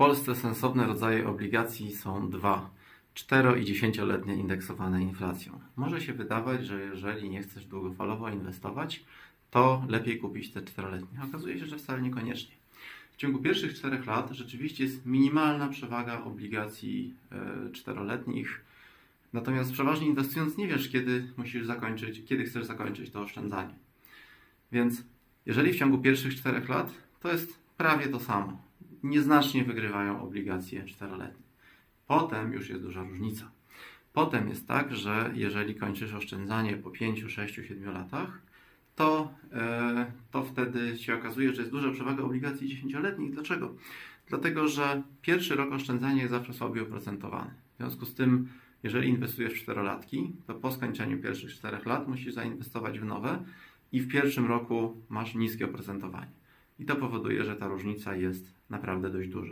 Polsce sensowne rodzaje obligacji są dwa. 4 i 10-letnie indeksowane inflacją. Może się wydawać, że jeżeli nie chcesz długofalowo inwestować, to lepiej kupić te 4-letnie. Okazuje się, że wcale niekoniecznie. W ciągu pierwszych 4 lat rzeczywiście jest minimalna przewaga obligacji 4-letnich. Natomiast przeważnie inwestując nie wiesz, kiedy musisz zakończyć, kiedy chcesz zakończyć to oszczędzanie. Więc jeżeli w ciągu pierwszych 4 lat, to jest prawie to samo. Nieznacznie wygrywają obligacje 4-letnie. Potem już jest duża różnica. Potem jest tak, że jeżeli kończysz oszczędzanie po 5, 6, 7 latach, to, e, to wtedy się okazuje, że jest duża przewaga obligacji 10-letnich. Dlaczego? Dlatego, że pierwszy rok oszczędzania jest zawsze słabiej oprocentowany. W związku z tym, jeżeli inwestujesz w 4-latki, to po skończeniu pierwszych 4 lat musisz zainwestować w nowe i w pierwszym roku masz niskie oprocentowanie. I to powoduje, że ta różnica jest naprawdę dość duża.